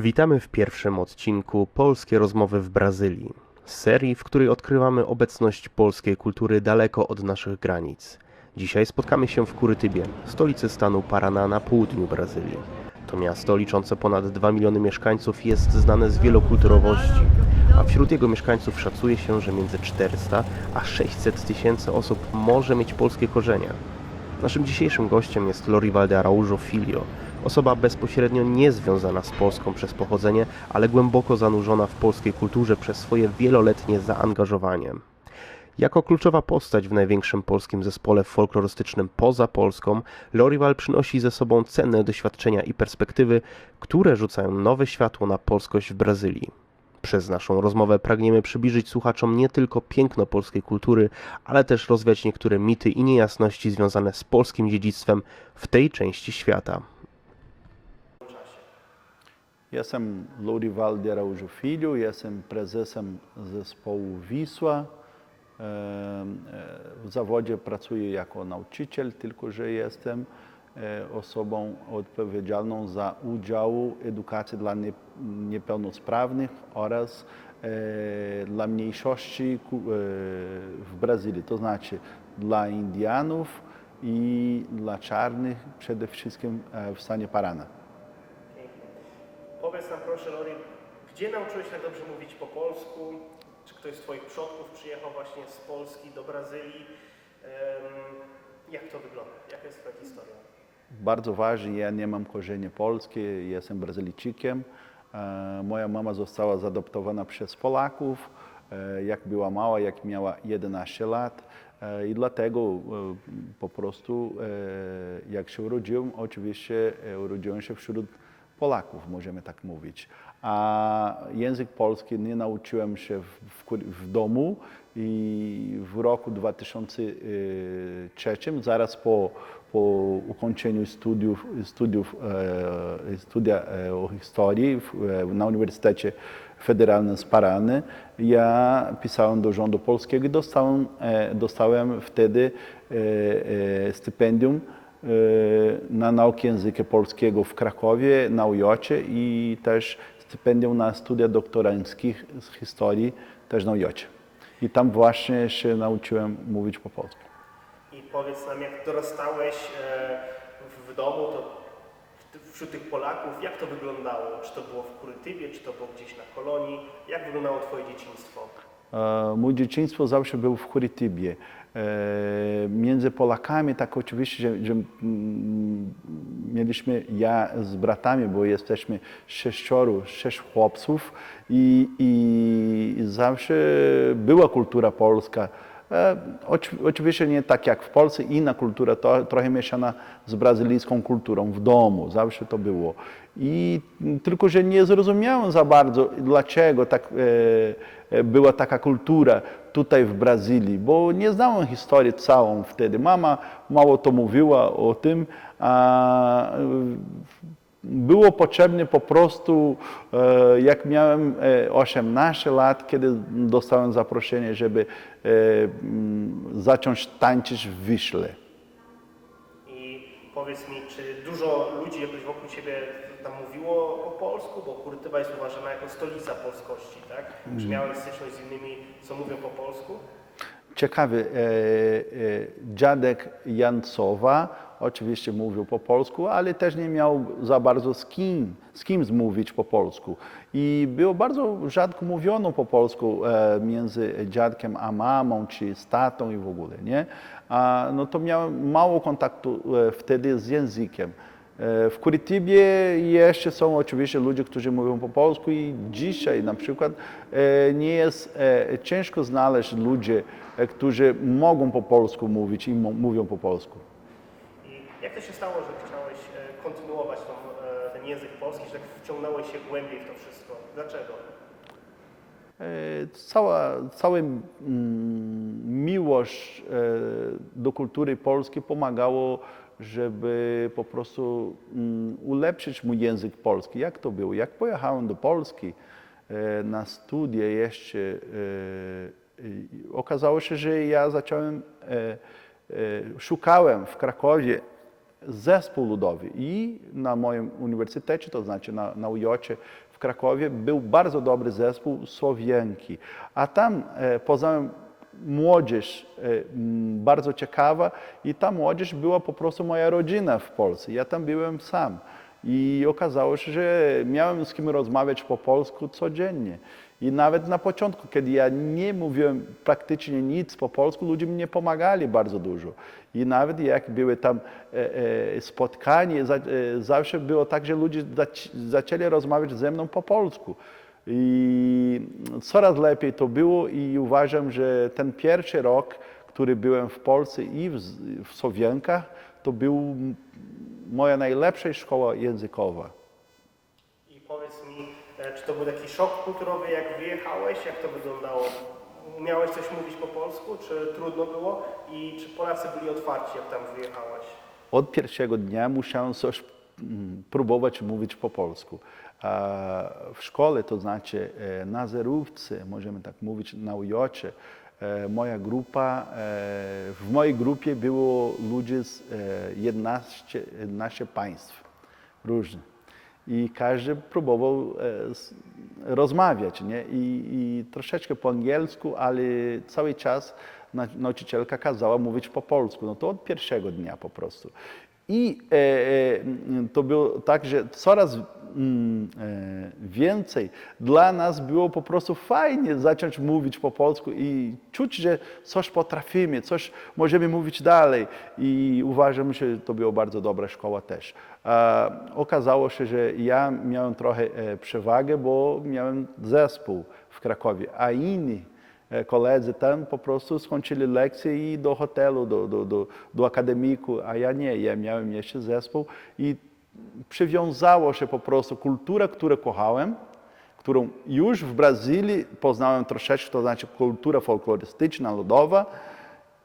Witamy w pierwszym odcinku Polskie rozmowy w Brazylii, serii, w której odkrywamy obecność polskiej kultury daleko od naszych granic. Dzisiaj spotkamy się w Kurytybie, stolicy stanu Paraná na południu Brazylii. To miasto liczące ponad 2 miliony mieszkańców jest znane z wielokulturowości, a wśród jego mieszkańców szacuje się, że między 400 a 600 tysięcy osób może mieć polskie korzenie. Naszym dzisiejszym gościem jest Lorivalde Araújo Filho, osoba bezpośrednio nie związana z Polską przez pochodzenie, ale głęboko zanurzona w polskiej kulturze przez swoje wieloletnie zaangażowanie. Jako kluczowa postać w największym polskim zespole folklorystycznym poza Polską, Lorival przynosi ze sobą cenne doświadczenia i perspektywy, które rzucają nowe światło na polskość w Brazylii. Przez naszą rozmowę pragniemy przybliżyć słuchaczom nie tylko piękno polskiej kultury, ale też rozwiać niektóre mity i niejasności związane z polskim dziedzictwem w tej części świata. Jestem Lourival de Araújo Filho, jestem prezesem zespołu Wisła. E, W zawodzie pracuję jako nauczyciel, tylko że jestem e, osobą odpowiedzialną za udział edukacji dla nie- niepełnosprawnych oraz e, dla mniejszości w Brazylii, to znaczy dla Indianów i dla czarnych, przede wszystkim w stanie Paraná. Powiedz nam proszę, Lori, gdzie nauczyłeś tak dobrze mówić po polsku? Czy ktoś z Twoich przodków przyjechał właśnie z Polski do Brazylii? Jak to wygląda? Jaka jest Twoja historia? Bardzo ważne, ja nie mam korzeni polskie, jestem Brazylijczykiem. E, Moja mama została zaadoptowana przez Polaków, e, jak była mała, jak miała 11 lat. E, I dlatego po prostu, jak się urodziłem, oczywiście urodziłem się wśród Polaków, możemy tak mówić. A język polski nie nauczyłem się w, w, domu i w roku 2003, zaraz po, po ukończeniu studiów, studiów e, studia e, o historii e, na Uniwersytecie Federalnym z Parany, ja pisałem do rządu polskiego i dostałem, dostałem wtedy stypendium na naukę języka polskiego w Krakowie, na UJOcie i też stypendium na studia doktoranckie z historii też na UJOcie. I tam właśnie się nauczyłem mówić po polsku. I powiedz nam, jak dorastałeś e, w- domu, to wśród tych Polaków, jak to wyglądało? Czy to było w Kurytybie, czy to było gdzieś na kolonii? Jak wyglądało Twoje dzieciństwo? E, Mój dzieciństwo zawsze był w Kurytybie. E, Między Polakami tak oczywiście, że, że mm, mieliśmy ja z bratami, bo jesteśmy sześcioro, sześć chłopców i, i zawsze była kultura polska. E, oczy- Oczywiście nie tak jak w Polsce, inna kultura, to, trochę mieszana z brazylijską kulturą w domu, zawsze to było. I tylko, że nie zrozumiałem za bardzo, dlaczego tak e, e, była taka kultura tutaj w Brazylii, bo nie znałem historii całą wtedy. Mama mało to mówiła o tym, a było potrzebne po prostu, e, jak miałem e, 18 lat, kiedy dostałem zaproszenie, żeby e, mm, zacząć tańczyć w Wiśle. I powiedz mi, czy dużo ludzi jakoś wokół Ciebie tam mówiło po polsku? Bo Kurytyba jest uważana jako stolica polskości, tak? Czy miałeś styczność z innymi, co mówią po polsku? Ciekawy, e, e, dziadek Jancowa oczywiście mówił po polsku, ale też nie miał za bardzo z kim, z kim zmówić po polsku. I było bardzo rzadko mówiono po polsku e, między dziadkiem a mamą, czy z tatą i w ogóle, nie? A, no to miałem mało kontaktu wtedy z językiem. E, W Kurytybie jeszcze są oczywiście ludzie, którzy mówią po polsku i dzisiaj na przykład e, nie jest e, ciężko znaleźć ludzi, którzy mogą po polsku mówić i mówią po polsku. I jak to się stało, że chciałeś kontynuować tą, ten język polski, że tak wciągnąłeś się głębiej w to wszystko? Dlaczego? Cała, cała mm, miłość do kultury polskiej pomagało, żeby po prostu mm, ulepszyć mój język polski. Jak to było? Jak pojechałem do Polski e, na studia jeszcze, e, okazało się, że ja zacząłem, e, szukałem w Krakowie zespół ludowy i na moim uniwersytecie, to znaczy na, na UJOcie w Krakowie był bardzo dobry zespół Słowienki, a tam poznałem młodzież e, bardzo ciekawa i ta młodzież była po prostu moja rodzina w Polsce. Ja tam byłem sam i okazało się, że miałem z kim rozmawiać po polsku codziennie. I nawet na początku, kiedy ja nie mówiłem praktycznie nic po polsku, ludzie mi pomagali bardzo dużo. I nawet jak były tam e, e, spotkania, za, zawsze było tak, że ludzie zac, zaczęli rozmawiać ze mną po polsku. I coraz lepiej to było i uważam, że ten pierwszy rok, który byłem w Polsce i w, w Słowienkach, to był moja najlepsza szkoła językowa. I powiedz mi, e, czy to był taki szok kulturowy, jak wyjechałeś? Jak to wyglądało? Umiałeś coś mówić po polsku, czy trudno było? I czy Polacy byli otwarci, jak tam wyjechałeś? Od pierwszego dnia musiałem coś próbować mówić po polsku. W szkole, to znaczy e, na zerówce, możemy tak mówić, na ujocie, e, moja grupa, e, w mojej grupie było ludzi z e, 11, 11 państw różnych. I każdy próbował e, rozmawiać, nie? I, I troszeczkę po angielsku, ale cały czas na- nauczycielka kazała mówić po polsku. No to od pierwszego dnia po prostu. I e, e, to było tak, że coraz mm, e, więcej dla nas było po prostu fajnie zacząć mówić po polsku i czuć, że coś potrafimy, coś możemy mówić dalej. I uważam, że to była bardzo dobra szkoła też. Okazało się, że ja miałem trochę przewagę, bo miałem zespół w Krakowie, a inni koledzy tam po prostu skończyli lekcje i do hotelu, do, do, do, do akademiku, a ja nie, ja miałem jeszcze zespół i przywiązało się po prostu kultura, którą kochałem, którą już w Brazylii poznałem troszeczkę, to znaczy kultura folklorystyczna, ludowa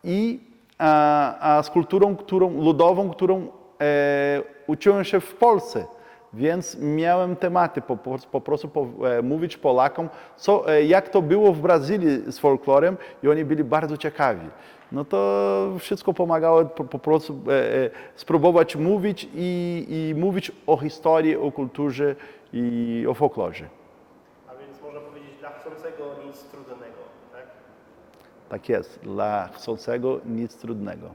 i a, a z kulturą którą, ludową, którą e, uczyłem się w Polsce. Więc miałem tematy po, po, prostu po, e, mówić Polakom, co, e, jak to było w Brazylii z folklorem i oni byli bardzo ciekawi. No to wszystko pomagało po, po prostu e, e, spróbować mówić i, i mówić o historii, o kulturze i o folklorze. A więc można powiedzieć, dla chcącego nic trudnego, tak? Tak jest, dla chcącego nic trudnego.